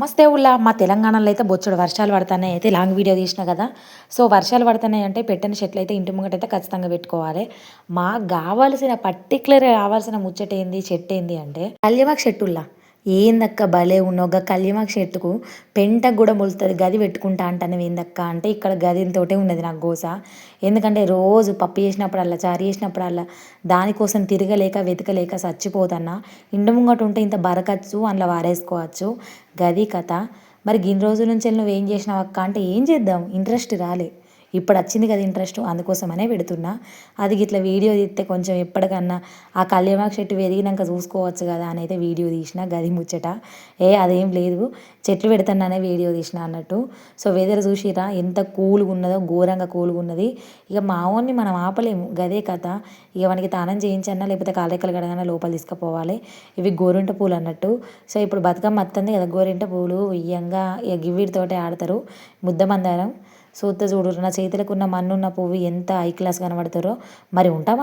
నమస్తే మా తెలంగాణలో అయితే బొచ్చుడు వర్షాలు పడుతున్నాయి అయితే లాంగ్ వీడియో తీసిన కదా. సో వర్షాలు పడుతున్నాయి అంటే పెట్టిన చెట్లు అయితే ఇంటి ముంగట అయితే ఖచ్చితంగా పెట్టుకోవాలి. మాకు కావాల్సిన పర్టికులర్ కావాల్సిన ముచ్చట ఏంది చెట్టు ఏంది అంటే కల్యమాకు చెట్టుల్లా. ఏందక్క భలే ఉన్నావు? గా కల్యమాకు చెట్టుకు పెంటకు కూడా మొలుతుంది గది పెట్టుకుంటా అంటాను ఏందక్క? అంటే ఇక్కడ గదితోటే ఉన్నది నాకు గోస. ఎందుకంటే రోజు పప్పు చేసినప్పుడల్లా చారు చేసినప్పుడల్లా దానికోసం తిరగలేక వెతకలేక చచ్చిపోతన్నా. ఇంటి ముంగట ఉంటే ఇంత బరకచ్చు అందులో వారేసుకోవచ్చు. గది కథ. మరి గిన్ని రోజుల నుంచి నువ్వు ఏం చేసినావు అక్క అంటే ఏం చేద్దాం? ఇంట్రెస్ట్ రాలే. ఇప్పుడు వచ్చింది కదా ఇంట్రెస్ట్ అందుకోసమనే పెడుతున్నా. అది ఇట్లా వీడియో తీస్తే కొంచెం ఎప్పటికన్నా ఆ కళ్యామాకు చెట్టు పెరిగినాక చూసుకోవచ్చు కదా అని అయితే వీడియో తీసిన గది ముచ్చట. ఏ అదేం లేదు. చెట్లు పెడతాననే వీడియో తీసిన అన్నట్టు. సో వెదర్ చూసిరా? ఎంత కూల్గా ఉన్నదో ఘోరంగా కూల్గా ఉన్నది ఇక మావోని మనం ఆపలేము. గదే కథ. ఇక మనకి తానం చేయించన్నా లేకపోతే కాలేకలు కడగన్నా లోపల తీసుకుపోవాలి. ఇవి గోరింట పూలు అన్నట్టు. సో ఇప్పుడు బతుకమ్మ అత్తంది కదా గోరింట పూలు. ఇయ్యంగా ఇక గివ్విడితోటే ఆడతారు. ముద్దమందారం. సూత్త చూడు నా చేతులకు ఉన్న మన్నున్న పువ్వు ఎంత ఐ క్లాస్ కనబడతారో. మరి ఉంటాం